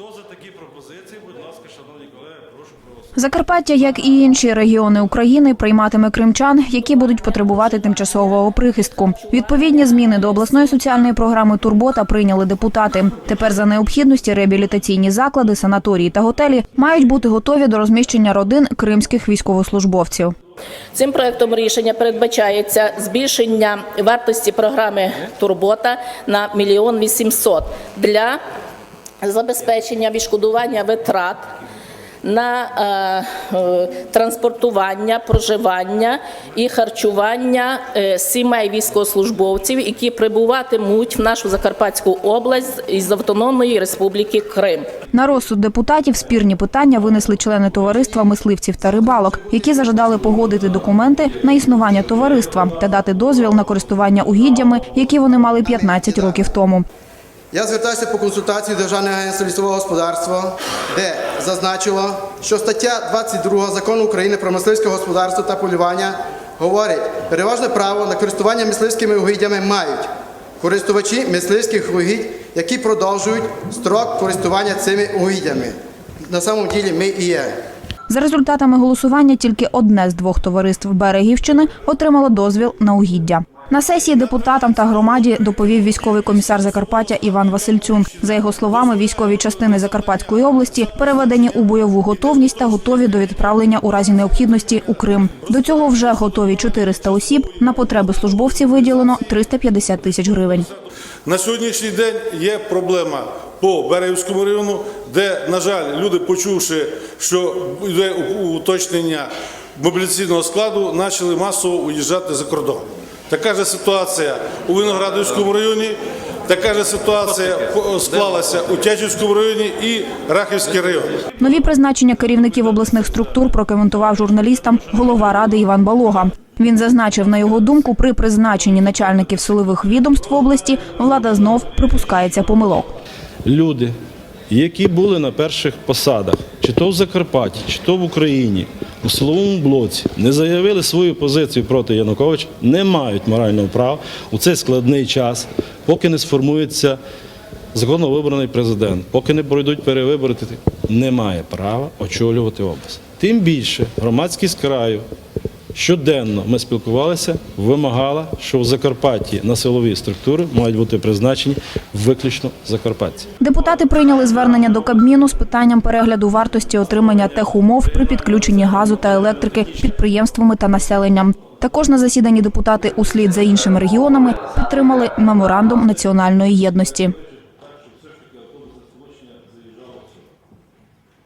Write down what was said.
Хто за такі пропозиції? Будь ласка, шановні колеги, прошу проголосувати. Закарпаття, як і інші регіони України, прийматиме кримчан, які будуть потребувати тимчасового прихистку. Відповідні зміни до обласної соціальної програми Турбота прийняли депутати. Тепер за необхідності реабілітаційні заклади, санаторії та готелі мають бути готові до розміщення родин кримських військовослужбовців. Цим проектом рішення передбачається збільшення вартості програми Турбота на мільйон вісімсот для забезпечення відшкодування витрат на е, е, транспортування, проживання і харчування е, сімей військовослужбовців, які прибуватимуть в нашу Закарпатську область із Автономної Республіки Крим. На розсуд депутатів спірні питання винесли члени товариства мисливців та рибалок, які зажадали погодити документи на існування товариства та дати дозвіл на користування угіддями, які вони мали 15 років тому. Я звертаюся по консультацію Державного агентства лісового господарства, де зазначило, що стаття 22 закону України про мисливське господарство та полювання говорить, переважне право на користування мисливськими угіддями мають користувачі мисливських угідь, які продовжують строк користування цими угіддями. На самом ділі ми і є. За результатами голосування тільки одне з двох товариств Берегівщини отримало дозвіл на угіддя. На сесії депутатам та громаді доповів військовий комісар Закарпаття Іван Васильцюн. За його словами, військові частини Закарпатської області переведені у бойову готовність та готові до відправлення у разі необхідності у Крим. До цього вже готові 400 осіб. На потреби службовців виділено 350 тисяч гривень. На сьогоднішній день є проблема по Берегівському району, де, на жаль, люди, почувши, що йде уточнення мобілізаційного складу, почали масово уїжджати за кордон. Така ж ситуація у Виноградівському районі, така ж ситуація склалася у Тячівському районі і Рахівський район. Нові призначення керівників обласних структур прокоментував журналістам голова ради Іван Балога. Він зазначив, на його думку, при призначенні начальників силових відомств області влада знов припускається помилок. люди, які були на перших посадах, чи то в Закарпатті, чи то в Україні, у силовому блоці, не заявили свою позицію проти Януковича, не мають морального права у цей складний час, поки не сформується законно вибраний президент, поки не пройдуть перевибори, не має права очолювати область. Тим більше громадськість краю Щоденно ми спілкувалися, вимагала, що в Закарпатті на силові структури мають бути призначені виключно закарпатці. Депутати прийняли звернення до Кабміну з питанням перегляду вартості отримання техумов при підключенні газу та електрики підприємствами та населенням. Також на засіданні депутати услід за іншими регіонами підтримали меморандум національної єдності.